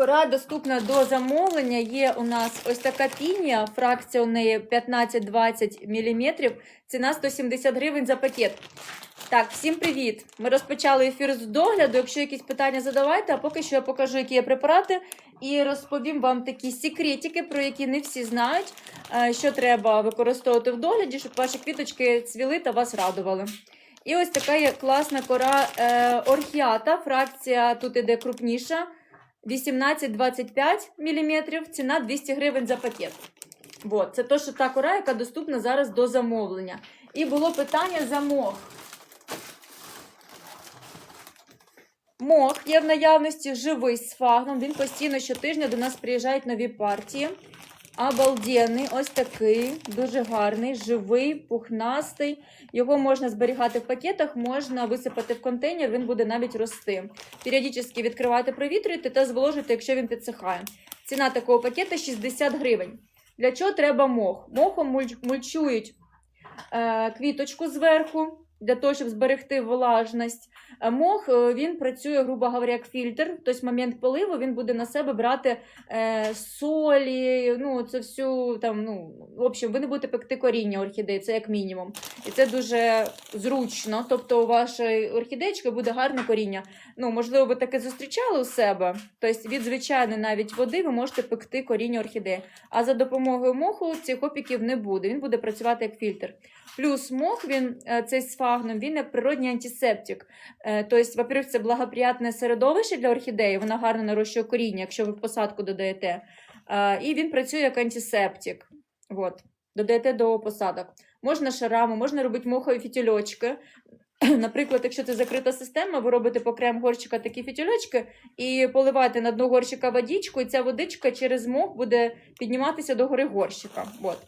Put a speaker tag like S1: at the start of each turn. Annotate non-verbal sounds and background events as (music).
S1: Кора доступна до замовлення. Є у нас ось така пінія, фракція у неї 15-20 мм, ціна 170 гривень за пакет. Так, всім привіт! Ми розпочали ефір з догляду. Якщо якісь питання задавайте, а поки що я покажу, які є препарати, і розповім вам такі секретики, про які не всі знають, е, що треба використовувати в догляді, щоб ваші квіточки цвіли та вас радували. І ось така є класна кора е, орхіата. Фракція тут іде крупніша. 18-25 мм, ціна 200 гривень за пакет. Вот, це то, що та кора, яка доступна зараз до замовлення. І було питання за мох. Мох є в наявності живий з фагном. Він постійно щотижня до нас приїжджають нові партії. Обалденний, ось такий, дуже гарний, живий, пухнастий. Його можна зберігати в пакетах, можна висипати в контейнер, він буде навіть рости. Періодично відкривати, провітрюйте та зволожуйте, якщо він підсихає. Ціна такого пакета 60 гривень. Для чого треба мох? Мохом мульчують е, квіточку зверху, для того, щоб зберегти влажність. Е, Мох е, він працює, грубо говоря, як фільтр. Тобто, в момент поливу він буде на себе брати е, солі, ну це всю там. Ну в общем, ви не будете пекти коріння орхідеї, це як мінімум. І це дуже зручно. Тобто, у вашої орхідеєчки буде гарне коріння. Ну, можливо, ви таке зустрічали у себе. Тобто, від звичайної навіть води ви можете пекти коріння орхідеї. А за допомогою моху цих опіків не буде. Він буде працювати як фільтр. Плюс мох, він е, цей з фагном, він як природній антисептик. Е, Тобто, во-первых, це благоприятне середовище для орхідеї, вона гарно нарощує коріння, якщо ви в посадку додаєте. Е, І він працює як антисептик. От. Додаєте до посадок. Можна шарами, можна робити мохові фітільочки. (clears throat) Наприклад, якщо це закрита система, ви робите по крем горщика такі фітільочки і поливаєте на дно горщика водичку, і ця водичка через мох буде підніматися до гори горщика. От.